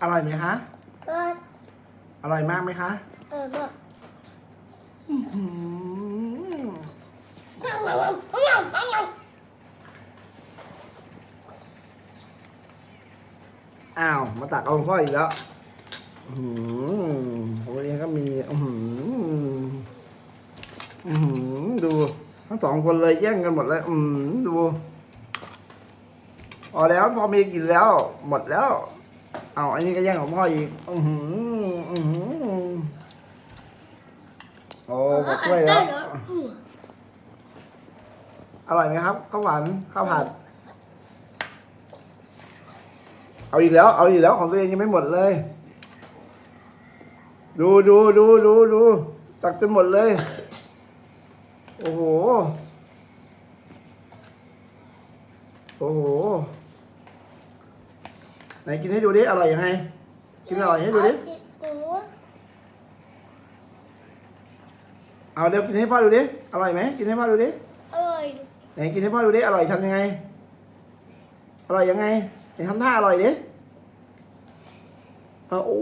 อร่อยไหมคะก็อร่อยมากไหมคะเออแบบอื้อหืออ้าวมาตักเอาของพ่ออีกแล้วอื้อหือของเรียนก็มีอื้อหืออื้อหือดูทั้งสองคนเลยแย่งกันหมดเลยอือหือดูพอแล้วพอมีกินแล้ว หมดแล้ว เอาอันนี้ก็แย่งของพ่ออีกอือหืออือหือโอ้หมดถ้วยแล้วอร่อยไหมครับข้าวหวานข้าวผัด เอาอีกแล้ว เอาอีกแล้วของตัวเองยังไม่หมดเลย ดูดูดูดูดูตักจนหมดเลย โอ้โห โอ้โห ไหนกินให้ดูดิอร่อยยังไง กินอร่อยให้ดูดิ เอาเดี๋ยวกินให้พ่อดูดิ อร่อยไหมกินให้พ่อดูดิ อร่อยไหนกินให้พ่อดูดิ อร่อยทำยังไง อร่อยยังไงไหนทำท่าอร่อยดิเอาโอ้